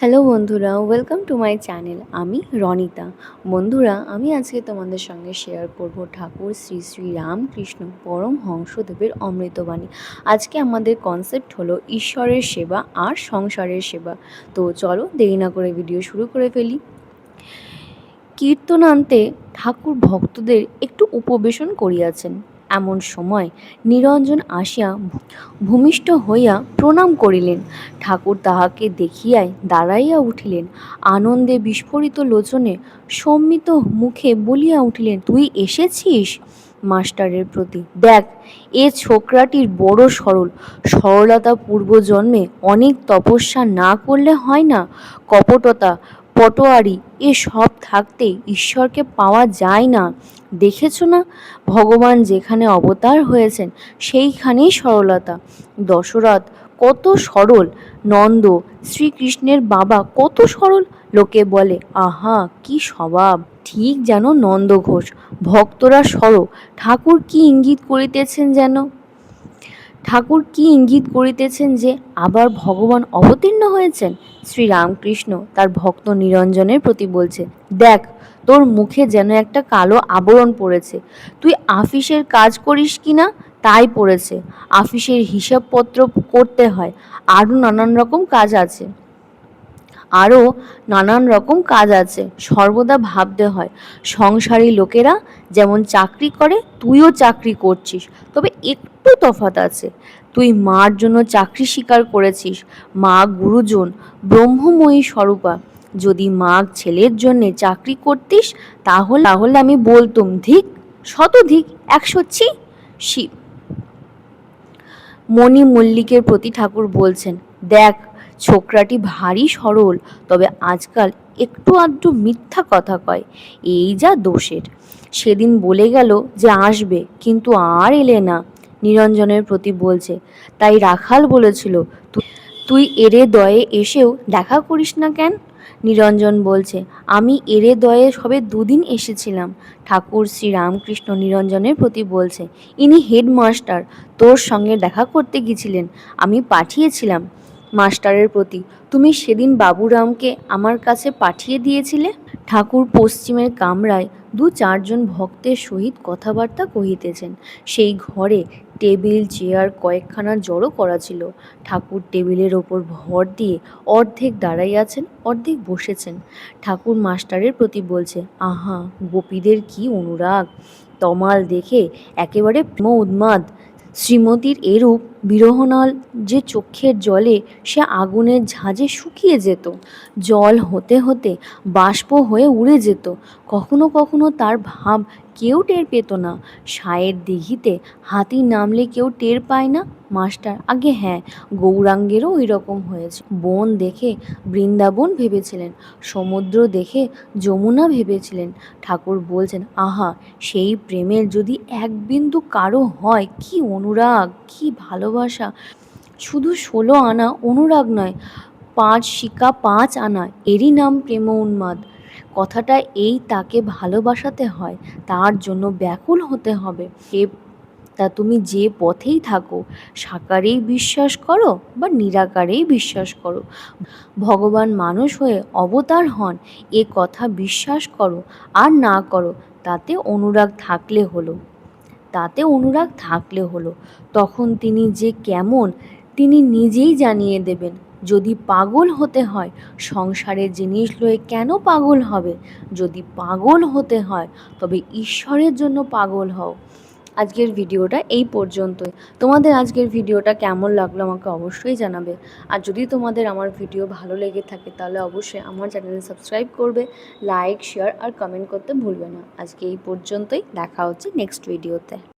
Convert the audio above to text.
Hello বন্ধুরা welcome to my channel আমি রনিতা। বন্ধুরা, আমি আজকে তোমাদের সঙ্গে শেয়ার করব ঠাকুর শ্রী শ্রী রামকৃষ্ণ পরম হংসদেবের অমৃতবাণী। আজকে আমাদের কনসেপ্ট হলো ঈশ্বরের সেবা আর সংসারের সেবা। তো চলো দেরি না করে ভিডিও শুরু করে ফেলি। কীর্তনান্তে ঠাকুর ভক্তদের একটু উপবেশন করিয়াছেন। এমন সময় নিরঞ্জন আসিয়া ভূমিষ্ঠ হইয়া প্রণাম করিলেন। ঠাকুর তাহাকে দেখিয়াই দাঁড়াইয়া উঠিলেন। আনন্দে বিস্ফোরিত লোচনে সম্মিত মুখে বলিয়া উঠিলেন, তুই এসেছিস? মাস্টারের প্রতি। দেখ, এ ছোকরাটির বড় সরল। সরলতা পূর্বজন্মে অনেক তপস্যা না করলে হয় না। কপটতা পটোয়ারি, এ সব থাকতে ঈশ্বরকে পাওয়া যায় না। দেখেছ না? ভগবান যেখানে অবতার হয়েছেন, সেইখানেই সরলতা। দশরথ, কত সরল! নন্দ, শ্রীকৃষ্ণের বাবা কত সরল! লোকে বলে, আহা, কি স্বভাব! ঠিক যেন নন্দ ঘোষ, ভক্তরা সর ঠাকুর কি ইঙ্গিত করিতেছেন যেন? ঠাকুর কি ইঙ্গিত করিতেছেন যে আবার ভগবান অবতীর্ণ হয়েছেন? শ্রীরামকৃষ্ণ তার ভক্ত নিরঞ্জনের প্রতি বলছে, দেখ, তোর মুখে যেন একটা কালো আবরণ পড়েছে। তুই আফিসের কাজ করিস কি না? তাই পড়েছে। আফিসের হিসাবপত্র করতে হয়। আরও নানান রকম কাজ আছে। আরও নানান রকম কাজ আছে। সর্বদা ভাবতে হয়, সংসারী লোকেরা যেমন চাকরি করে, তুইও চাকরি করছিস। তবে একটু তফাত আছে। তুই মার জন্য চাকরি স্বীকার করেছিস, মা গুরুজন, ব্রহ্মময়ী স্বরূপা। যদি মা ছেলের জন্যে চাকরি করতিস, তাহলে তাহলে আমি বলতুম, ধিক, শতধিক, একশো ছি শিব মণি মল্লিকের প্রতি ঠাকুর বলছেন, দেখ ছোকরাটি ভারী সরল, তবে আজকাল একটু আধটু মিথ্যা কথা কয়। এই যা দোষের। সেদিন বলে গেল যে আসবে, কিন্তু আর এলে না। নিরঞ্জনের প্রতি বলছে, তাই রাখাল বলেছিল তুই এরে দয়ে এসেও দেখা করিস না কেন? নিরঞ্জন বলছে, আমি এরে দয়ে সবে দুদিন এসেছিলাম। ঠাকুর শ্রী রামকৃষ্ণ নিরঞ্জনের প্রতি বলছে, ইনি হেডমাস্টার, তোর সঙ্গে দেখা করতে গিয়েছিলেন। আমি পাঠিয়েছিলাম। মাস্টারের প্রতি। তুমি সেদিন বাবুরামকে আমার কাছে পাঠিয়ে দিয়েছিলে? ঠাকুর পশ্চিমের কামরায় দু চারজন ভক্তের সহিত কথাবার্তা কহিতেছেন। সেই ঘরে টেবিল, চেয়ার কয়েকখানা জড়ো করা ছিল। ঠাকুর টেবিলের ওপর ভর দিয়ে অর্ধেক দাঁড়াইয়াছেন অর্ধেক বসেছেন। ঠাকুর মাস্টারের প্রতি বলছে, আহা, গোপীদের কি অনুরাগ! তমাল দেখে একেবারে উন্মাদ। শ্রীমতীর এরূপ বিরহনাল যে চক্ষের জলে সে আগুনের ঝাঁঝে শুকিয়ে যেত, জল হতে হতে বাষ্প হয়ে উড়ে যেত, কখনো কখনো তার ভাব কেউ টের পেত না, সায়ের দিঘিতে হাতি নামলে কেউ টের পায় না, মাস্টার আগে হ্যাঁ গৌরাঙ্গেরও ওই রকম হয়েছে। বন দেখে বৃন্দাবন ভেবেছিলেন, সমুদ্র দেখে যমুনা ভেবেছিলেন। ঠাকুর বলছেন, আহা, সেই প্রেমের যদি এক বিন্দু কারও হয়, কি অনুরাগ, কি ভালোবাসা। শুধু ষোলো আনা অনুরাগ নয়, পাঁচ শিকা পাঁচ আনা, এরই নাম প্রেম উন্মাদ। কথাটা এই তাকে ভালোবাসাতে হয়, তার জন্য ব্যাকুল হতে হবে। এ তা তুমি যে পথেই থাকো, সাকারেই বিশ্বাস করো বা নিরাকারেই বিশ্বাস করো? ভগবান মানুষ হয়ে অবতার হন, এ কথা বিশ্বাস করো আর না করো, তাতে অনুরাগ থাকলে হলো। তাতে অনুরাগ থাকলে হলো। তখন তিনি যে কেমন, তিনি নিজেই জানিয়ে দেবেন, যদি পাগল হতে হয়, সংসারের জিনিস লয়ে কেন পাগল হবে? যদি পাগল হতে হয়, তবে ঈশ্বরের জন্য পাগল হও। আজকের ভিডিওটা এই পর্যন্তই। তোমাদের আজকের ভিডিওটা কেমন লাগল আমাকে অবশ্যই জানাবে। আর যদি তোমাদের আমার ভিডিও ভালো লেগে থাকে তাহলে অবশ্যই আমার চ্যানেলে সাবস্ক্রাইব করবে, লাইক, শেয়ার আর কমেন্ট করতে ভুলবে না। আজকে এই পর্যন্তই, দেখা হচ্ছে নেক্সট ভিডিওতে।